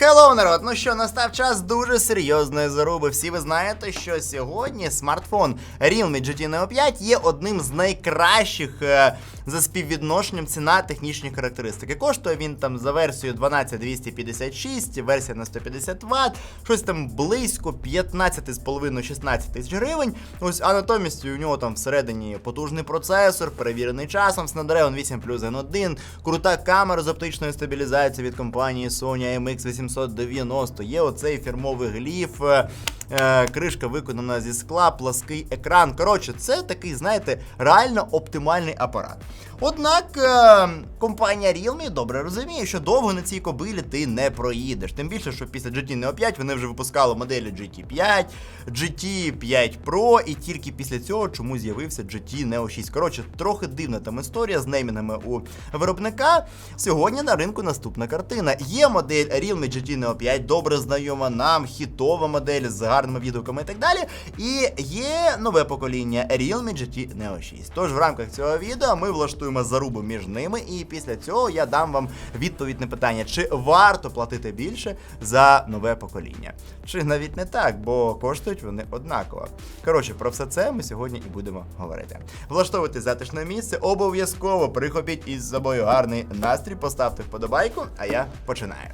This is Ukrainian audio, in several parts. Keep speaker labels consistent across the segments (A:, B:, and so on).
A: Хеллоу, народ! Ну що, настав час дуже серйозної заруби. Всі ви знаєте, що сьогодні смартфон Realme GT Neo 5 є одним з найкращих е, за співвідношенням ціна технічних характеристики. Коштує він там за версією 12256, версія на 150 Вт, щось там близько 15,5-16 тисяч гривень. Ось, а натомість у нього там всередині потужний процесор, перевірений часом, Snapdragon 8 плюс N1, крута камера з оптичною стабілізацією від компанії Sony MX8. 790. Є оцей фірмовий гліф. Е, е, кришка виконана зі скла, плаский екран. Коротше, це такий, знаєте, реально оптимальний апарат. Однак е, компанія Realme добре розуміє, що довго на цій кобилі ти не проїдеш. Тим більше, що після GT Neo 5 вони вже випускали моделі GT 5, GT 5 Pro, і тільки після цього чому з'явився GT Neo 6. Коротше, трохи дивна там історія з неймінгами у виробника. Сьогодні на ринку наступна картина. Є модель Realme GT Neo 5, добре знайома нам, хітова модель з гарними відгуками і так далі. І є нове покоління Realme GT Neo 6. Тож в рамках цього відео ми влаштуємо зарубу між ними, і після цього я дам вам відповідь на питання, чи варто платити більше за нове покоління. Чи навіть не так, бо коштують вони однаково. Коротше, про все це ми сьогодні і будемо говорити. Влаштовуйте затишне місце, обов'язково прихопіть із собою гарний настрій, поставте вподобайку, а я починаю.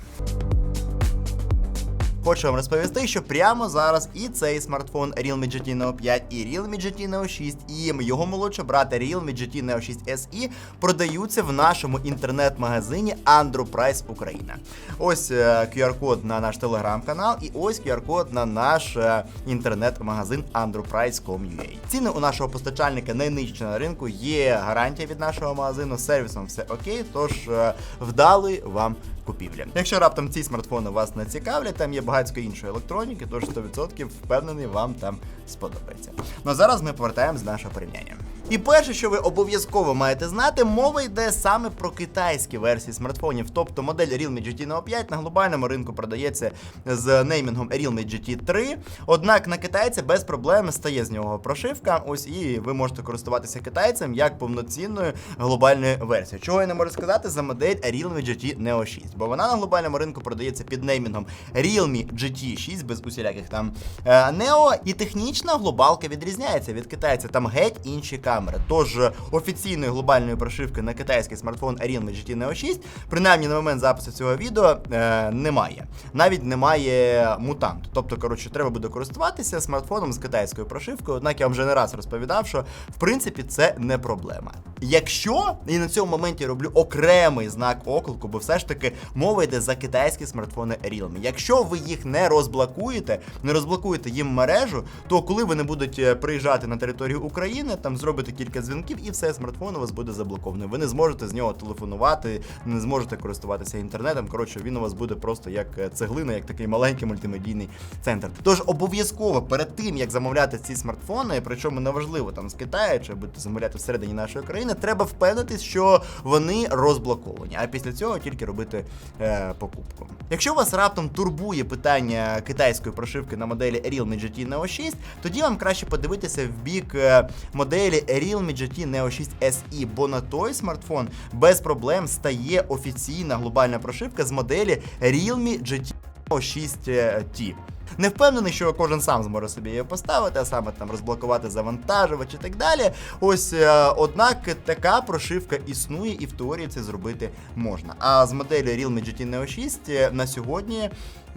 A: Хочу вам розповісти, що прямо зараз і цей смартфон Realme GT Neo 5, і Realme GT Neo 6, і його молодший брат Realme GT Neo 6 SE продаються в нашому інтернет-магазині Androprice Україна. Ось е, QR-код на наш телеграм-канал, і ось QR-код на наш е, інтернет-магазин androprice.com.ua. Ціни у нашого постачальника найнижчі на ринку. Є гарантія від нашого магазину, сервісом все окей. Тож е, вдали вам купівлі. Якщо раптом ці смартфони вас не цікавлять, там є багатько іншої електроніки, тож 100% впевнений, вам там сподобається. Ну а зараз ми повертаємось до нашого порівняння. І перше, що ви обов'язково маєте знати, мова йде саме про китайські версії смартфонів. Тобто модель Realme GT Neo 5 на глобальному ринку продається з неймінгом Realme GT 3. Однак на китайця без проблем стає з нього прошивка. Ось і ви можете користуватися китайцем як повноцінною глобальною версією. Чого я не можу сказати за модель Realme GT Neo 6, бо вона на глобальному ринку продається під неймінгом Realme GT 6 без усіляких там е, Neo. І технічна глобалка відрізняється від китайця. Там геть інші камери. Тож е, офіційної глобальної прошивки на китайський смартфон Realme GT Neo 6, принаймні на момент запису цього відео, е, немає. Навіть немає мутанту. Тобто, коротше, треба буде користуватися смартфоном з китайською прошивкою. Однак я вам вже не раз розповідав, що в принципі це не проблема. Якщо і на цьому моменті роблю окремий знак оклику, бо все ж таки мова йде за китайські смартфони Realme. Якщо ви їх не розблокуєте, не розблокуєте їм мережу, то коли вони будуть е, приїжджати на територію України, там зробите кілька дзвінків, і все смартфон у вас буде заблокований. Ви не зможете з нього телефонувати, не зможете користуватися інтернетом. Коротше, він у вас буде просто як е, цеглина, як такий маленький мультимедійний центр. Тож обов'язково перед тим як замовляти ці смартфони, причому неважливо там з Китаю чи будете замовляти всередині нашої країни, треба впевнитись, що вони розблоковані. А після цього тільки робити е, покупку. Якщо вас раптом турбує питання китайської прошивки на моделі Realme GT Neo 6, тоді вам краще подивитися в бік е, моделі Realme GT Neo 6 SE, бо на той смартфон без проблем стає офіційна глобальна прошивка з моделі Realme GT Neo 6 T. Не впевнений, що кожен сам зможе собі її поставити, а саме там розблокувати завантажувач і так далі. Ось е, однак така прошивка існує і в теорії це зробити можна. А з моделі Realme GT Neo 6 е, на сьогодні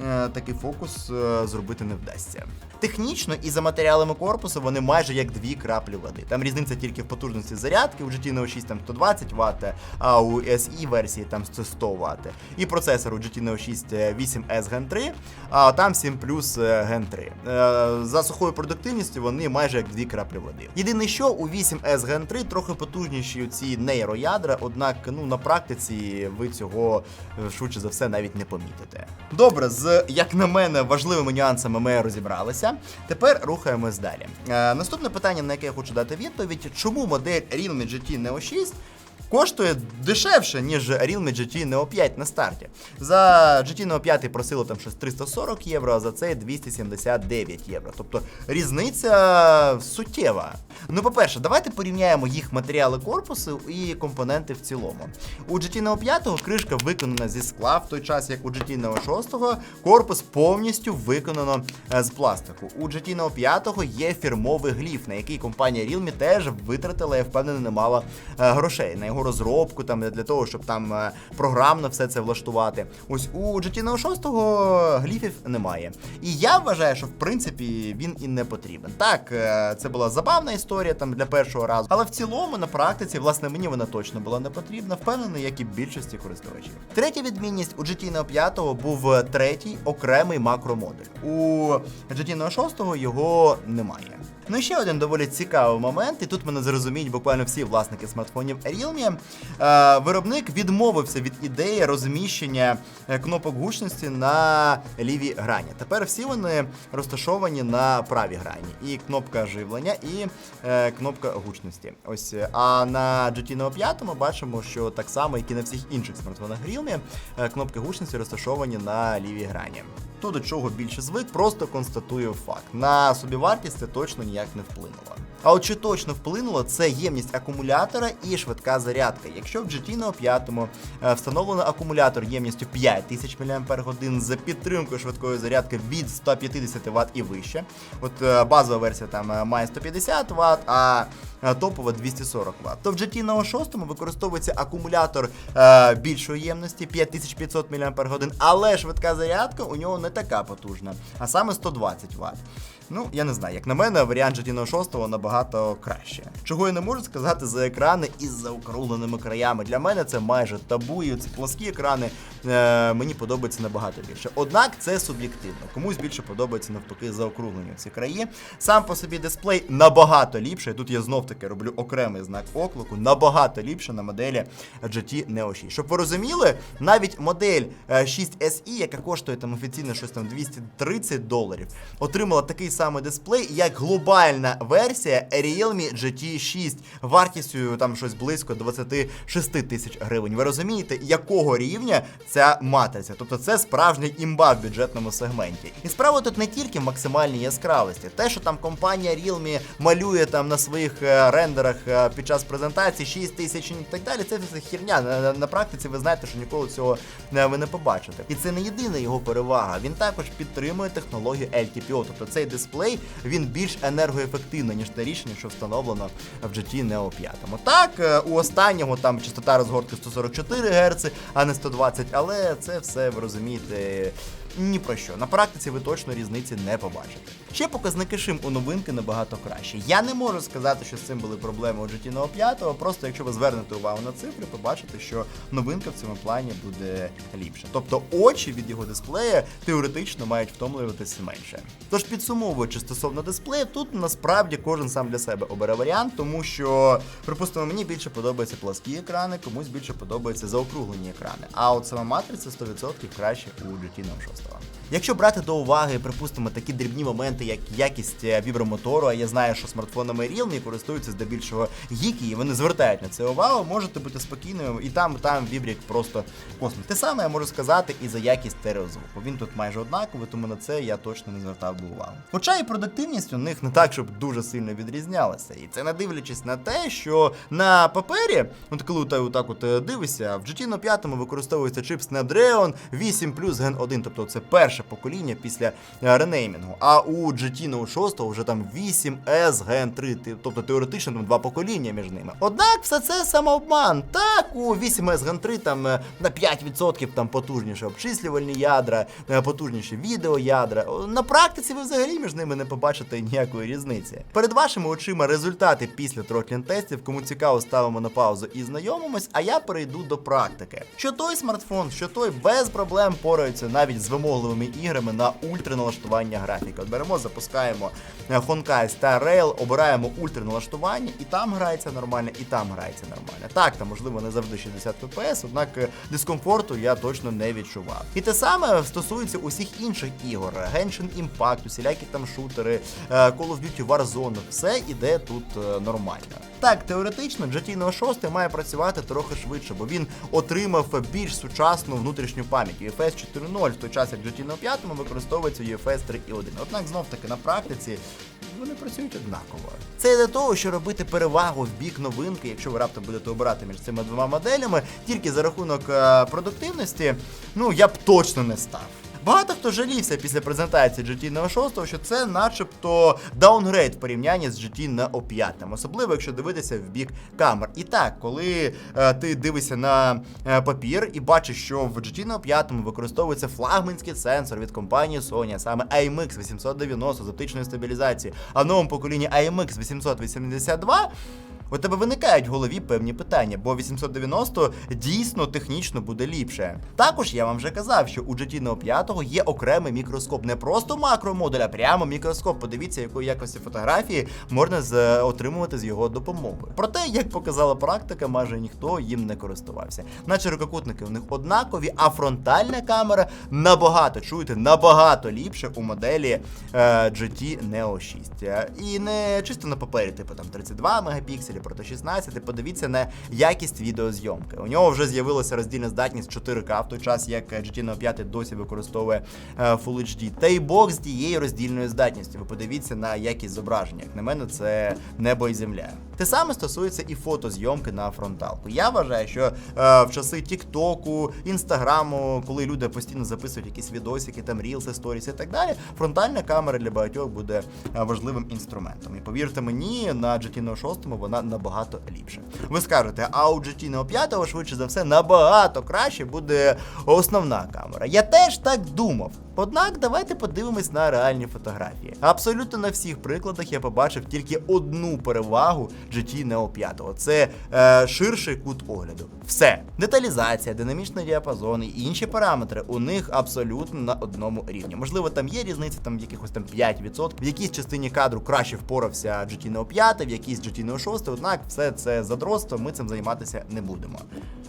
A: е, такий фокус зробити не вдасться. Технічно і за матеріалами корпусу вони майже як дві краплі води. Там різниця тільки в потужності зарядки. У GT Neo 6 там 120 Вт, а у SE версії там це 100 Вт. І процесор у GT Neo 6 8S Gen 3, а там 7 плюс Gen 3. Е, За сухою продуктивністю вони майже як дві краплі води. Єдине, що у 8S Gen 3 трохи потужніші ці нейроядра, однак ну на практиці ви цього е, швидше за все навіть не помітите. Добре, з як на мене важливими нюансами ми розібралися. Тепер рухаємось далі. Е, наступне питання, на яке я хочу дати відповідь: чому модель Realme GT Neo 6 коштує дешевше, ніж Realme GT Neo 5 на старті. За GT Neo 5 просили там щось 340 євро, а за цей 279 євро. Тобто різниця суттєва. Ну, по-перше, давайте порівняємо їх матеріали корпусу і компоненти в цілому. У GT Neo 5 кришка виконана зі скла, в той час як у GT Neo 6 корпус повністю виконано е, з пластику. У GT Neo 5 є фірмовий гліф, на який компанія Realme теж витратила, я впевнений, немало е, грошей на його розробку, там для того, щоб там е, програмно все це влаштувати. Ось у GT 6 гліфів немає. І я вважаю, що в принципі він і не потрібен. Так, е, це була забавна історія там для першого разу, але в цілому на практиці, власне, мені вона точно була не потрібна, впевнений, як і більшості користувачів. Третя відмінність у GT Neo 5 був третій окремий макромодуль. У GT Neo 6 його немає. Ну і ще один доволі цікавий момент, і тут мене зрозуміють буквально всі власники смартфонів Realme. Е, виробник відмовився від ідеї розміщення е, кнопок гучності на лівій грані. Тепер всі вони розташовані на правій грані. І кнопка живлення, і е, кнопка гучності. Ось. А на GT Neo 5 ми бачимо, що так само, як і на всіх інших смартфонах Realme, кнопки гучності розташовані на лівій грані. То до чого більше звик, просто констатує факт. На собівартість це точно ніяк не вплинуло. А от чи точно вплинуло, це ємність акумулятора і швидка зарядка. Якщо в GT Neo 5 е, встановлено акумулятор ємністю 5000 мАч з підтримкою швидкої зарядки від 150 Вт і вище. От е, базова версія там е, має 150 Вт, а е, топова 240 Вт. То в GT Neo 6 використовується акумулятор е, більшої ємності 5500 мАч, але швидка зарядка у нього не така потужна, а саме 120 Вт. Ну, я не знаю, як на мене, варіант Neo 6 набагато краще. Чого я не можу сказати за екрани із заокругленими краями. Для мене це майже табу, і ці плоскі екрани е, мені подобаються набагато більше. Однак це суб'єктивно. Комусь більше подобається навпаки заокруглені ці краї. Сам по собі дисплей набагато ліпший. Тут я знов таки роблю окремий знак оклику, набагато ліпше на моделі GT Neo 6. Щоб ви розуміли, навіть модель е, 6 SE, яка коштує там офіційно щось там 230 доларів, отримала такий самий дисплей, як глобальна версія Realme GT 6 вартістю там щось близько 26 тисяч гривень. Ви розумієте, якого рівня ця матриця? Тобто це справжній імба в бюджетному сегменті. І справа тут не тільки в максимальній яскравості. Те, що там компанія Realme малює там на своїх е, рендерах е, під час презентації 6 тисяч і так далі, це все херня. На, на, на практиці ви знаєте, що ніколи цього е, ви не побачите. І це не єдина його перевага. Він також підтримує технологію LTPO, тобто цей дисплей він більш енергоефективний, ніж те рішення, що встановлено в GT Neo 5. Так, е, у останнього там частота розгортки 144 Гц, а не 120, але це все ви розумієте. Ні про що. На практиці ви точно різниці не побачите. Ще показники шим у новинки набагато кращі. Я не можу сказати, що з цим були проблеми у GT Neo 5, просто якщо ви звернете увагу на цифри, побачите, що новинка в цьому плані буде ліпша. Тобто очі від його дисплея теоретично мають втомлюватися менше. Тож підсумовуючи стосовно дисплею, тут насправді кожен сам для себе обере варіант, тому що, припустимо, мені більше подобаються пласкі екрани, комусь більше подобаються заокруглені екрани. А от сама матриця 100% краще у GT 6. Якщо брати до уваги, припустимо, такі дрібні моменти, як якість е, вібромотору, а я знаю, що смартфонами Realme користуються здебільшого гіки, і вони звертають на це увагу, можете бути спокійними, і там, там вібрік просто космос. Те саме я можу сказати і за якість стереозвуку. Він тут майже однаковий, тому на це я точно не звертав би увагу. Хоча і продуктивність у них не так, щоб дуже сильно відрізнялася. І це не дивлячись на те, що на папері, от коли отак от е, дивишся, в GT Neo 5 використовується чип Snapdragon 8 Plus Gen 1, тобто це перше покоління після е, ренеймінгу. А у GT Neo 6 вже там 8S Gen 3, тобто теоретично там два покоління між ними. Однак все це самообман. Так, у 8S Gen 3 там е, на 5% там потужніше обчислювальні ядра, е, потужніші відеоядра. На практиці ви взагалі між ними не побачите ніякої різниці. Перед вашими очима результати після тротлін тестів. Кому цікаво, ставимо на паузу і знайомимось, а я перейду до практики. Що той смартфон, що той без проблем пораються навіть з вимогливими іграми на ультраналаштування графіки. От беремо, запускаємо е, Honkai Star Rail, обираємо ультраналаштування, і там грається нормально, і там грається нормально. Так, там можливо не завжди 60 FPS, однак е, дискомфорту я точно не відчував. І те саме стосується усіх інших ігор: Genshin Impact, усілякі там шутери, е, Call of Duty Warzone, все іде тут нормально. Так, теоретично GT Neo 6 має працювати трохи швидше, бо він отримав більш сучасну внутрішню пам'ять UFS 4.0, в той час як GT Neo 5 використовується UFS 3.1. Однак знов таки на практиці вони працюють однаково. Це для того, що робити перевагу в бік новинки, якщо ви раптом будете обирати між цими двома моделями, тільки за рахунок е, продуктивності, ну я б точно не став. Багато хто жалівся після презентації GT Neo 6, що це начебто даунгрейд в порівнянні з GT Neo 5, особливо якщо дивитися в бік камер. І так, коли е, ти дивишся на е, папір і бачиш, що в GT Neo 5 використовується флагманський сенсор від компанії Sony, саме IMX 890 з оптичною стабілізацією, а новому поколінні IMX 882. У тебе виникають в голові певні питання, бо 890 дійсно технічно буде ліпше. Також я вам вже казав, що у GT Neo 5 є окремий мікроскоп, не просто макромодуль, а прямо мікроскоп. Подивіться, якої якості фотографії можна з, отримувати з його допомогою. Проте, як показала практика, майже ніхто їм не користувався. Наче рукокутники у них однакові, а фронтальна камера набагато чуєте, набагато ліпше у моделі е, GT Neo 6. Е, І не чисто на папері, типу там 32 мегапікселі проти 16. Подивіться на якість відеозйомки. У нього вже з'явилася роздільна здатність 4К, в той час як GT Neo 5 досі використовує е, Full HD. Та й бок з тією роздільною здатністю. Ви подивіться на якість зображення. Як на мене, це небо і земля. Те саме стосується і фотозйомки на фронталку. Я вважаю, що е, в часи Тіктоку, Інстаграму, коли люди постійно записують якісь відосики, там рілси, сторіс і так далі, фронтальна камера для багатьох буде е, важливим інструментом. І повірте мені, на GT Neo 6 вона набагато ліпше. Ви скажете, а у GT Neo 5 швидше за все набагато краще буде основна камера. Я теж так думав. Однак давайте подивимось на реальні фотографії. Абсолютно на всіх прикладах я побачив тільки одну перевагу GT Neo 5. Це е, ширший кут огляду. Все. Деталізація, динамічний діапазон і інші параметри у них абсолютно на одному рівні. Можливо, там є різниця там якихось там 5%. В якійсь частині кадру краще впорався GT Neo 5, в якійсь GT Neo 6, однак все це задротство, ми цим займатися не будемо.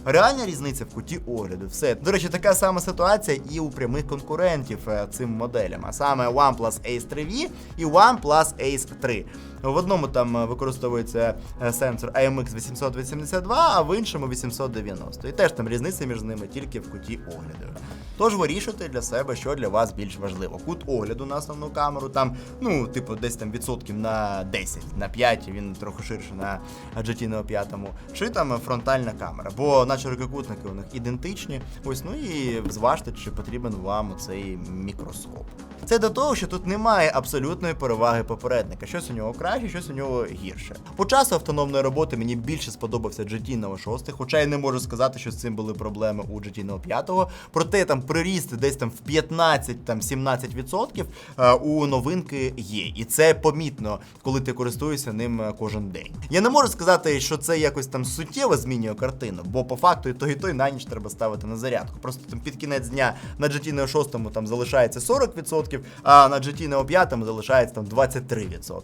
A: Реальна різниця в куті огляду. Все. До речі, така сама ситуація і у прямих конкурентів цим моделям, а саме OnePlus Ace 3V і OnePlus Ace 3. В одному там е, використовується е, сенсор IMX 882, а в іншому 890. І теж там різниця між ними тільки в куті огляду. Тож вирішуйте для себе, що для вас більш важливо. Кут огляду на основну камеру, там, ну, типу, десь там відсотків на 10, на 5, він трохи ширше на GT Neo 5, чи там фронтальна камера. Бо наче рукокутники у них ідентичні. Ось, ну і зважте, чи потрібен вам цей мікроскоп. Це до того, що тут немає абсолютної переваги попередника. Щось у нього краще, щось у нього гірше. По часу автономної роботи мені більше сподобався GT Neo 6, хоча я не можу сказати, що з цим були проблеми у GT Neo 5. Проте там приріст десь там в 15-17% е, у новинки є. І це помітно, коли ти користуєшся ним е, кожен день. Я не можу сказати, що це якось там суттєво змінює картину, бо по факту і той, і той на ніч треба ставити на зарядку. Просто там під кінець дня на GT Neo 6 там залишається 40%, а на GT Neo 5 залишається там 23%.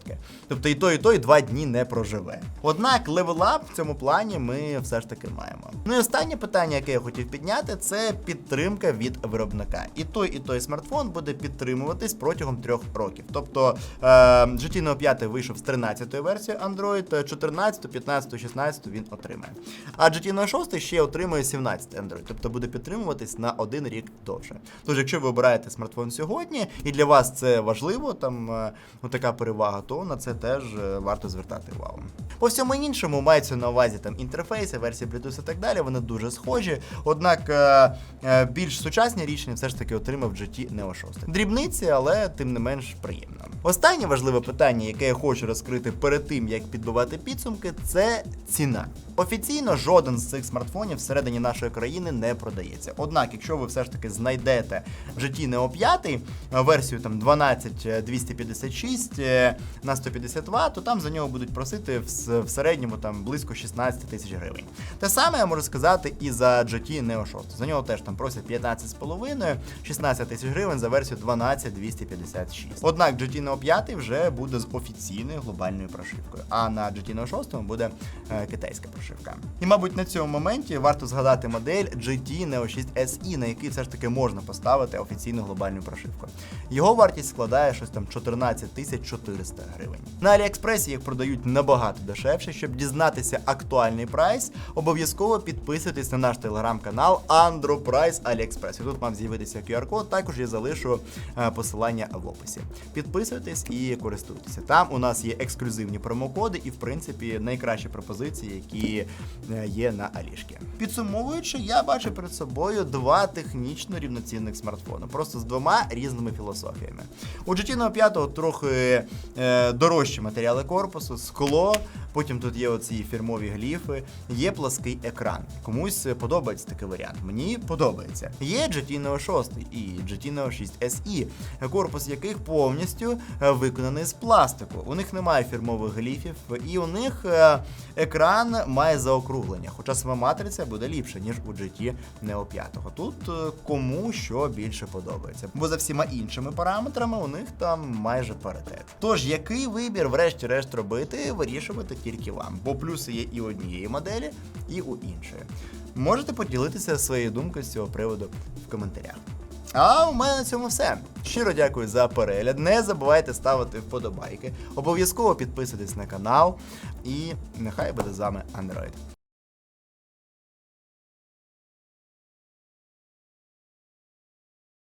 A: Тобто і той, і той два дні не проживе. Однак левелап в цьому плані ми все ж таки маємо. Ну і останнє питання, яке я хотів підняти, це підтримка від виробника. І той, і той смартфон буде підтримуватись протягом трьох років. Тобто е, GT Neo 5 вийшов з 13-ї версії Android, 14, 15, 16 він отримає. А GT Neo 6 ще отримує 17 Android, тобто буде підтримуватись на один рік довше. Тож, якщо ви обираєте смартфон сьогодні, і для вас це важливо, там е, ну, така перевага, то на це теж е, варто звертати увагу. По всьому іншому мається на увазі там інтерфейси, версії Bluetooth і так далі. Вони дуже схожі. Однак е, більш сучасні рішення все ж таки отримав GT Neo 6. Дрібниці, але тим не менш приємно. Останнє важливе питання, яке я хочу розкрити перед тим, як підбивати підсумки, це ціна. Офіційно жоден з цих смартфонів всередині нашої країни не продається. Однак, якщо ви все ж таки знайдете GT Neo 5, е, версію там 12256 е, на 150 Вт, то там за нього будуть просити в, в середньому там близько 16 тисяч гривень. Те саме я можу сказати і за GT Neo 6. За нього теж там просять 15,5, 16 тисяч гривень за версію 12256. Однак GT Neo 5 вже буде з офіційною глобальною прошивкою, а на GT Neo 6 буде е, китайська прошивка. І, мабуть, на цьому моменті варто згадати модель GT Neo 6 SE, на який все ж таки можна поставити офіційний подвійну глобальну прошивку. Його вартість складає щось там 14 тисяч 400 гривень. На Аліекспресі їх продають набагато дешевше. Щоб дізнатися актуальний прайс, обов'язково підписуйтесь на наш телеграм-канал Price AliExpress. І Тут мав з'явитися QR-код, також я залишу е, посилання в описі. Підписуйтесь і користуйтеся. Там у нас є ексклюзивні промокоди і, в принципі, найкращі пропозиції, які е, є на Алішки. Підсумовуючи, я бачу перед собою два технічно рівноцінних смартфони, просто з двома різними філософіями. У GT 5 трохи е, дорожчі матеріали корпусу, скло. Потім тут є оці фірмові гліфи, є плаский екран. Комусь подобається такий варіант. Мені подобається. Є GT Neo 6 і GT Neo 6 SE, корпус яких повністю е, виконаний з пластику. У них немає фірмових гліфів, і у них е, екран має заокруглення, хоча сама матриця буде ліпша, ніж у GT Neo 5. Тут е, кому що більше подобається. Бо за всіма іншими параметрами у них там майже паритет. Тож, який вибір, врешті-решт, робити, вирішувати тільки вам, бо плюси є і у однієї моделі, і у іншої. Можете поділитися своєю думкою з цього приводу в коментарях. А у мене на цьому все. Щиро дякую за перегляд. Не забувайте ставити вподобайки. Обов'язково підписуйтесь на канал. І нехай буде з вами Android.